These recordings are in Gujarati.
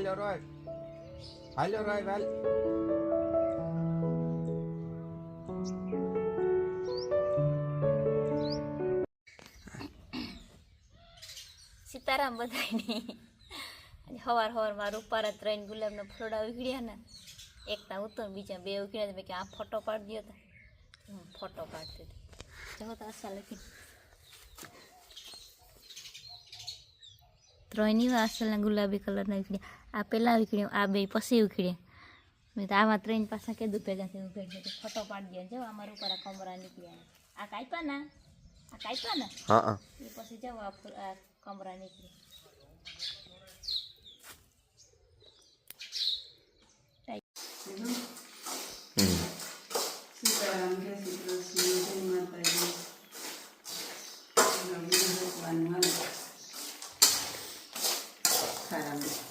હાલ્યો રોય હાલ્યો રોય હાલ સીતારામ બધાયની આજે હવાર હવારમાં રૂપારા ત્રણ ગુલાબના ફૂલડા ઉઘડ્યા ને એકતા હું તો ને બીજા બે ઉઘડ્યા મેં કે આ ફોટો પાડી દો તો હું ફોટો પાડતી હતી જો તો આશા લખી ત્રણની અસલના ગુલાબી કલરના ઉખડ્યા આ પહેલાં ઉખડ્યું આ બે પછી ઉખડે મેં તો આમાં ત્રણ પાછા કીધું ભેગાથી ઉખડી તો ફોટો પાડી દે જો અમારા ઉપર આ કમરા નીકળ્યા આ કાપ્યા ના? આ કાપ્યા ને? હા એ પછી જાઓ આ કમરા નીકળી. Thank સીતારામ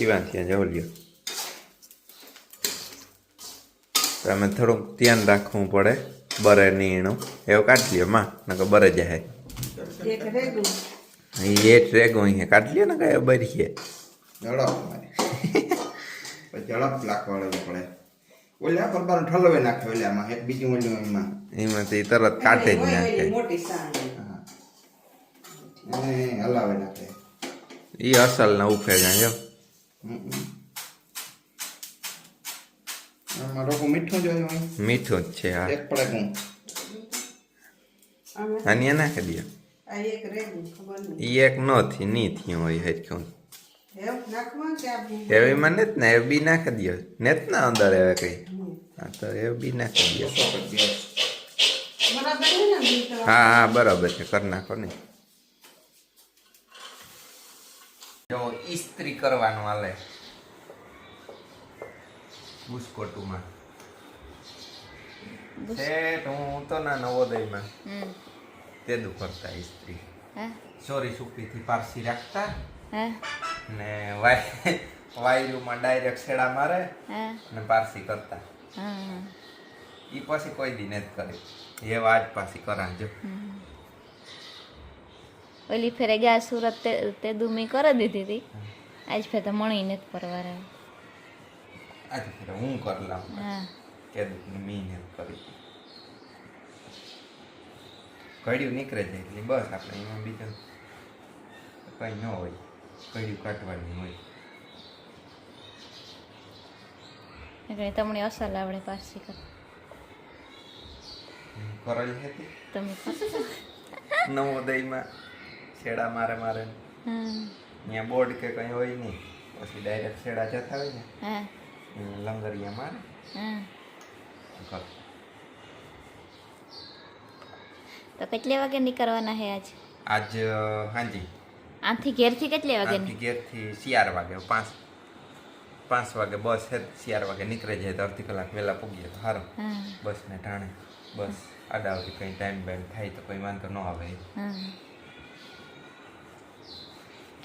સીવા ત્યાં જો લ્યો. તમે થોડુંક ધ્યાન રાખવું પડે બરે એનું એવું કાઢી લ્યો માં નકર બરે જાય. એ ટ્રેગો અહીંયા કાઢી લ્યો ને કઈ બરીએ. ઝડપ લાખવાડવું પડે. ઓલા પર બાર ઠલવે નાખે ઓલામાં એક બીજું ઓલું એમાં. એમાંથી તરત કાઢે જ નાખે. મોટી એને હલાવે નાખે. એ અસલ ના ઉફે જાય મીઠું જ છે હા. એક પડે હું આની નાખી દો આ એક એક નો થી ની થી હોય હેરખ્યું હેવ નાખવા કે આ ભૂંગળું? એવી માં નેત ને એ બી નાખી દો નેત ના અંદર હવે કઈ. હા તો એ બી નાખી દો? હા હા બરાબર છે કરી નાખો ને. જો ઈસ્ત્રી કરવાનું હાલે. બુસ્કોટુમાં. શેઠ હું તો ના નવોદયમાં. તે દુ કરતા હા? સોરી સુકીથી પારસી રાખતા. ને વાય વાયરુમાં ડાયરેક્ટ છેડા મારે ને પારસી કરતા. ઈ પછી કોઈ દી નથી કરી. એ વાત પાછી કરાજો ઓલી ફેરે ગયા સુરત તે તે દુમી કરી દીધી હતી. આજ ફેર તો મણી ને પરવારે. આજ ફેર હું કરી લાવું હા કે દુમી ને કરી કડ્યું નીકળે છે એટલે બસ આપણે એમાં બીજું કંઈ ન હોય. કડ્યું કાઢવાનું હોય. એટલે તમને અસલ આવડે પારસી કર કરેલી હતી? તમે નવોદયમાં. છેડા મારે મારે હા ત્યાં બોર્ડ કે કંઈ હોય નહીં પછી ડાયરેક્ટ છેડા જતા હોય ને હા એને લંગરિયા મારે હા કર તો કેટલે વાગે નીકળવાના હે આજ આજ હાજી આથી ઘેરથી કેટલે વાગે આથી ઘેરથી શિયાર વાગે પાંચ પાંચ વાગે બસ છે શિયાર વાગે નીકળે જાય તો અડધી કલાક વહેલા પૂગીએ તો સારું હા બસને ટાણે બસ આડાવડી કંઈ ટાઈમ બાઈમ થાય તો કોઈ વાંધો ન આવે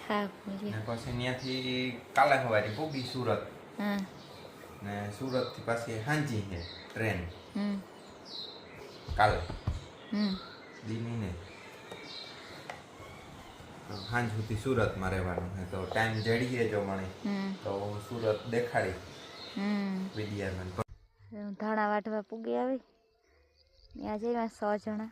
હા હા પછી ત્યાંથી કાલે સુરત. હા. ને સુરતથી પાછી હાંજી છે ટ્રેન. હમ. કાલે. હમ. દીની ને સુધી સુરતમાં રહેવાનું છે. તો ટાઈમ જડીએ જો મને. તો સુરત દેખાડી. હમ. વિદ્યાર્થીને ધાણા વાટવા પૂગી આવી. ત્યાં જઈ સો જણા.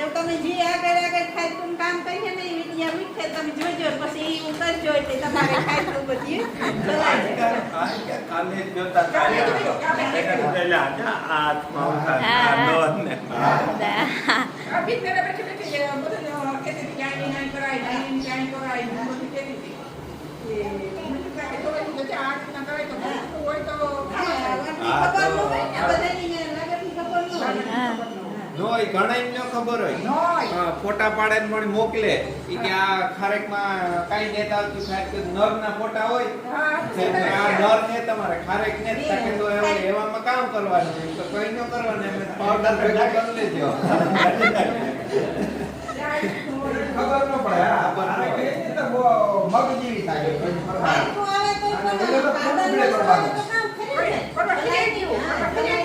એવું તમે જે આગળ આગળ ખાય તું કામ કરીએ ને એ વિડિયા મીઠે તમે જોજો પછી ઈ હું કરજો એટલે તમારે ખાય તો બધી ચલાઈ જાય. કાલે જોયું, કાલે આ ભીતરે બેઠી બેઠી એ બધું કહેતી હતી, ક્યાંય નહીં કરાય, ક્યાંય નહીં, ક્યાંય કરાય, ને બધું કહેતી હતી. કે મજૂર કાંઈ જોવે નહીં, તો આ રીતના કરાય તો ભૂખતું હોય તો હા, ખાય. વાતની ખબર ન હોય ને બધાની ને લગનની ખબર ન હોય. હા નો ઘણા ન ખબર હોય. નોય. ફોટા પાડે ને મને મોકલે. ઈ કે આ ખારેકમાં કાંઈ નેતા આવતું કે નર નરના ફોટા હોય. આ નર ને તમારે ખારેક ને તાકે તો એવા- એવામાં કામ કરવાનું તો કઈ ન કરવાનું એમ પાવડર ભેગા કરી લેજો. ખબર ન પડે હા બરાબર મગ જેવી થાય. આખું આવે તો પણ એટલે તો. તો કામ ખરી ને.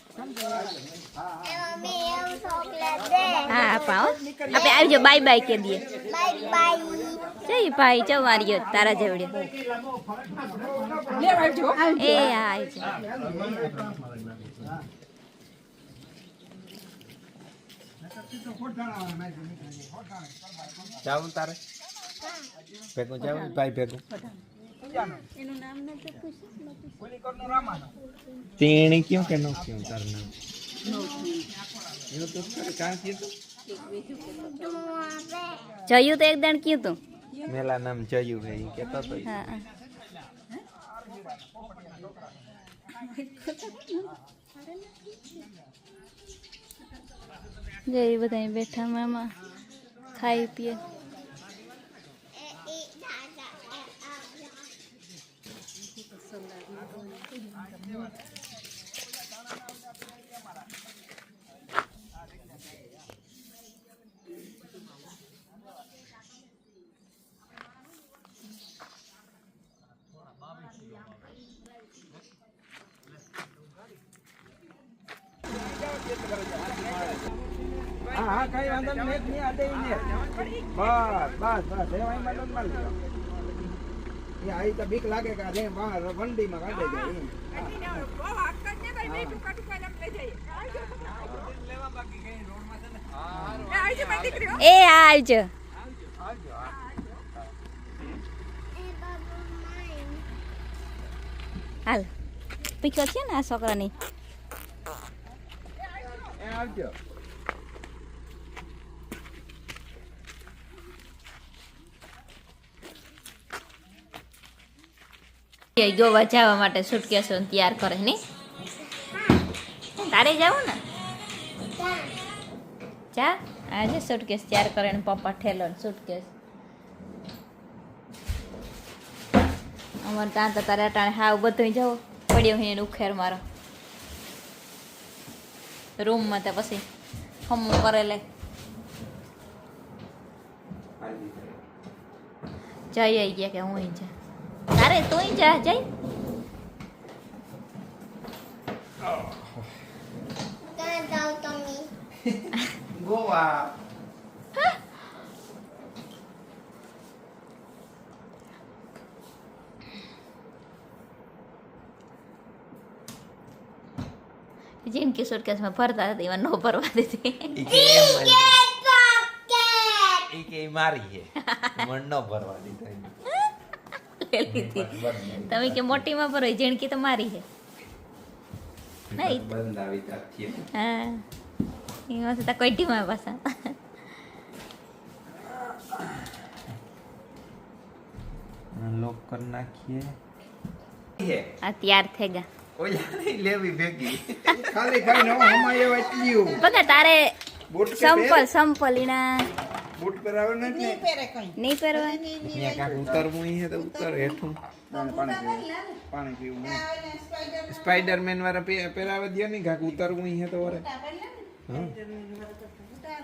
હા, આપા આપણે આપણે આવજો બાય બાય કહી દઈએ. જય ભાઈ ચવારીઓ તારા જેવડ્યો. એ હા ભેગું ભેગું. તેણી ક્યું કે નો ક્યું તારું નામ એવું તો ખરું, કાં કીધું જયું તો એકદમ કયું તું મેલા નામ જયું હે ઈ કેતો તો ઈ. હા હા. જય બધા બેઠા મામા ખાઈ પીએ કઈ વાંધો નહીં નહીં આડે ને બસ બસ બસ એ વાંઈ મદદમાં લ્યો એ આઈ તો બીક લાગે કે રે બહાર વંડીમાં કાઢે જાય બહુ હાકતા જ ભાઈ, બે ટૂંકા ટૂંકા જ લઈ જઈએ. આવજો. એ આવજો, મારી દીકરીઓ. એ હા આવજો હાલ પીછો છે ને આ છોકરાની આવજો એ ગોવા જવા માટે સુટકેસો તૈયાર કરે ને? તારે જવું ને? જા, આજે સુટકેસ તૈયાર કરે ને પપ્પા ઠેલો ને સુટકેસ અમારે ત્યાં તો તારે અટાણે હાવ બધું જવો પડ્યો હું એને ઉખેર મારો. રૂમમાં તો પછી ખમું કરે લે. હાલી જાય. આઈ ગયા કે હું જા. તારે તું જા જય. ગોવા. જિંદગી સુટકેસમાં ભરતા હતા એમાં નો ભરવા દીધી. ઈ કે એમ ઈ કે મારી હે મણ ન ભરવા દીધો લીધી તમે કે મોટીમાં ભરો જેણકી તો મારી છે. નહીં. બંધ આવી ત્યારથી હા. એમાં તો કોઈટીમાં પાછા. લોક કરી નાખીએ. આ તૈયાર થઈ ગયા. લેવી ભેગી. ખાલી ખાઈને હું હમાય એટલી બધા તારે સંપલ સંપલ એના બૂટ પહેરાવે નથી ને પહેરે કઈ નહીં પહેરવા ત્યાં કાંક ઉતરવું ઈ હે તો ઉતર હેઠું પાણી પીવું પાણી પીવું હું. સ્પાઈડરમેન વાળા પે- પહેરાવે દ્યો ને કાંક ઉતરવું ઈ હે તો વરે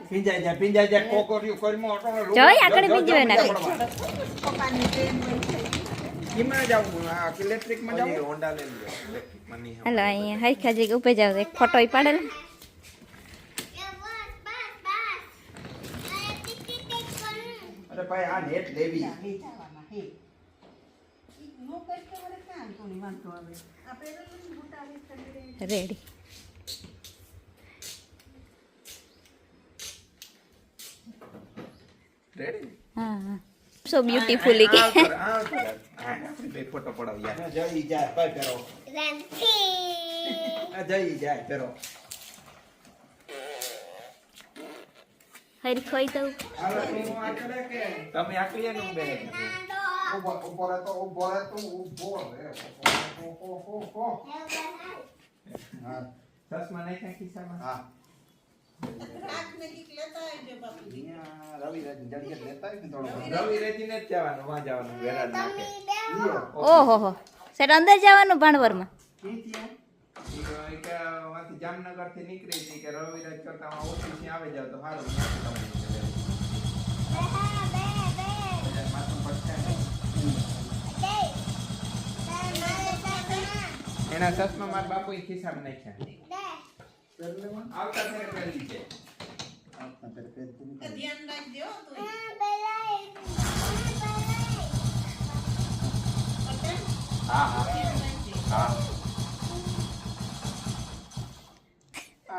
પીંજાઈ જાય પીંજાઈ જાય કોકોરિયું કર્યું ઓટો ને જોઈ આગળ બીજું એના કિમાં જાવું આ ઇલેક્ટ્રિક માં પછી જાવું હોન્ડા લઈ લ્યો ઇલેક્ટ્રિકમાં નહીં હાલો અહીંયા હરખા જગ્યા ઉપર જાવ એક ફોટો પાડેલો અરે ભાઈ આ નેટ લેવી રેડી રેડી હા હા સો બ્યુટીફુલી કે ફોટો પડાવ યાર જઈ જાય ભાઈ પહેરો આ જઈ જાય પહેરો આ કરે કે તમે આકલી ને બે ઊભો ઊભો રહે તો ઊભો રહે તો ઊભો રહે હો હો. હો હો ચશ્મા નાખ્યા ખિસ્સામાં? હા. ઓહો હો. સર અંદર જવાનું ભાણવરમાં. વાંથી જામનગરથી નીકળી હતી કે રવિરાજ કરતા ઓછી થી આવે જાવ તો સારું એના ચશ્મા મારા બાપુ ખિસ્સામાં નાખ્યા આવતા ફેરે પહેરી છે. ધ્યાન રાખજો તું. હા હા. હા.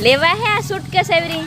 લેવા હે આ સૂટકેસ એવરી